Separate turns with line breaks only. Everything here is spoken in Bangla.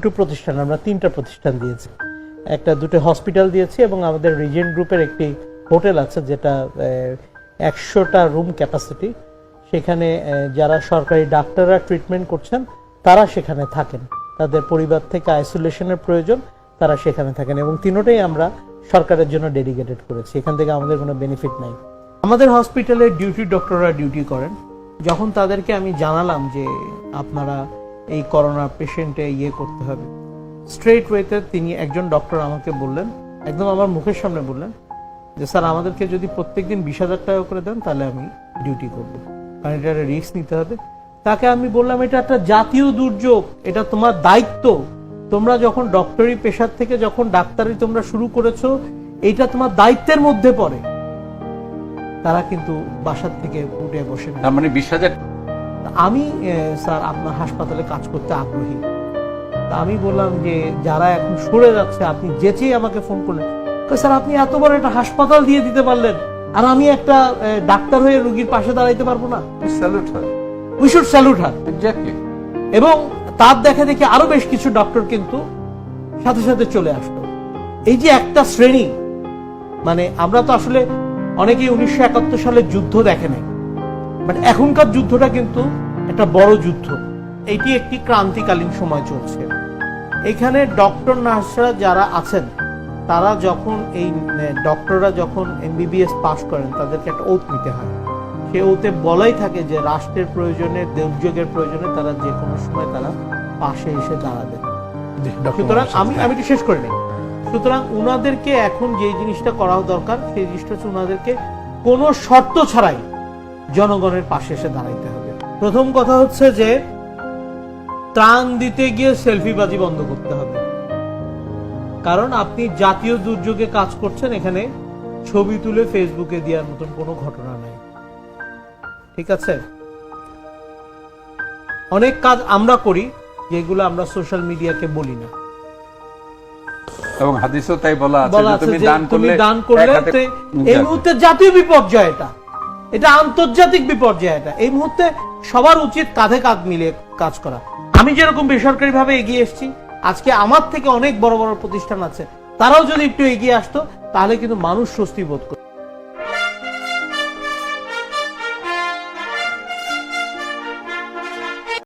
দুটো প্রতিষ্ঠান, আমরা তিনটা প্রতিষ্ঠান দিয়েছি। একটা, দুটো হসপিটাল দিয়েছি এবং আমাদের রিজেন্ট গ্রুপের একটি হোটেল আছে যেটা একশোটা রুম ক্যাপাসিটি। সেখানে যারা সরকারি ডাক্তাররা ট্রিটমেন্ট করছেন, তারা সেখানে থাকেন। তাদের পরিবার থেকে আইসোলেশনের প্রয়োজন, তারা সেখানে থাকেন এবং তিনোটাই আমরা সরকারের জন্য ডেডিকেটেড করেছি। এখান থেকে আমাদের কোনো বেনিফিট নাই। আমাদের হসপিটালে ডিউটি ডক্টররা ডিউটি করেন। যখন তাদেরকে আমি জানালাম যে আপনারা এই করোনা পেশেন্টে ইয়ে করতে হবে। স্ট্রেট ওয়েতে তিনি একজন ডক্টর আমাকে বললেন, একদম আমার মুখের সামনে বললেন যে, স্যার, আমাদেরকে যদি প্রত্যেকদিন বিশ হাজার টাকা করে দেন, তাহলে আমি ডিউটি করব। কারণ এটা একটা রিস্ক নিতে হবে। তাকে আমি বললাম, এটা একটা জাতীয় দুর্যোগ, এটা তোমার দায়িত্ব। তোমরা যখন ডক্টরি পেশার থেকে যখন ডাক্তারি তোমরা শুরু করেছ, এটা তোমার দায়িত্বের মধ্যে পড়ে। তারা কিন্তু বাসার থেকে উঠে বসে। না
মানে বিশ হাজার
আমি স্যার আপনার হাসপাতালে কাজ করতে আগ্রহী। আমি বললাম যে যারা এখন সরে যাচ্ছে আপনি যেচেই আমাকে ফোন করলেন স্যার আপনি এত বড় একটা হাসপাতাল দিয়ে দিতে পারলেন আর আমি একটা ডাক্তার হয়ে রুগীর পাশে দাঁড়াইতে পারব না?
Salute
we should salute her
exactly
এবং তার দেখা দেখে আরও বেশ কিছু ডক্টর কিন্তু সাথে সাথে চলে আসলো। এই যে একটা শ্রেণি মানে আমরা তো আসলে অনেকেই উনিশশো একাত্তর সালের যুদ্ধ দেখে নাই। বাট এখনকার যুদ্ধটা কিন্তু একটা বড় যুদ্ধ। এটি একটি ক্রান্তিকালীন সময় চলছে। এখানে ডক্টর নার্সরা যারা আছেন তারা যখন এই ডক্টররা যখন এমবিবিএস পাশ করেন তাদেরকে একটা ওত নিতে হয়। সে ওতে বলাই থাকে যে রাষ্ট্রের প্রয়োজনে দুর্যোগের প্রয়োজনে তারা যে কোনো সময় তারা পাশে এসে দাঁড়াবে। সুতরাং আমি আমি একটু শেষ করে নিই। সুতরাং উনাদেরকে এখন যে জিনিসটা করা দরকার সেই জিনিসটা হচ্ছে উনাদেরকে কোনো শর্ত ছাড়াই জনগণের পাশে এসে দাঁড়াইতে হবে। প্রথম কথা হচ্ছে যে ত্রাণ দিতে গিয়ে সেলফিবাজি বন্ধ করতে হবে। কারণ আপনি জাতীয় দুর্যোগে কাজ করছেন এখানে ছবি তুলে ফেসবুকে দেওয়ার মতন কোনো ঘটনা নাই। ঠিক আছে? অনেক কাজ আমরা করি যেগুলো আমরা সোশ্যাল মিডিয়াকে বলি না।
এবং হাদিসও তাই বলা আছে যে তুমি দান করলে
এই মুহূর্তে জাতীয় বিপর্যয় এটা। এটা আন্তর্জাতিক বিপর্যয় এটা। এই মুহূর্তে সবার উচিত কাঁধে কাঁধ মিলে কাজ করা। আমি যেরকম বেসরকারি ভাবে এগিয়ে এসেছি, আজকে আমার থেকে অনেক বড় বড় প্রতিষ্ঠান আছে, তারাও যদি একটু এগিয়ে আসতো, তাহলে কিন্তু মানুষ স্বস্তি বোধ করত।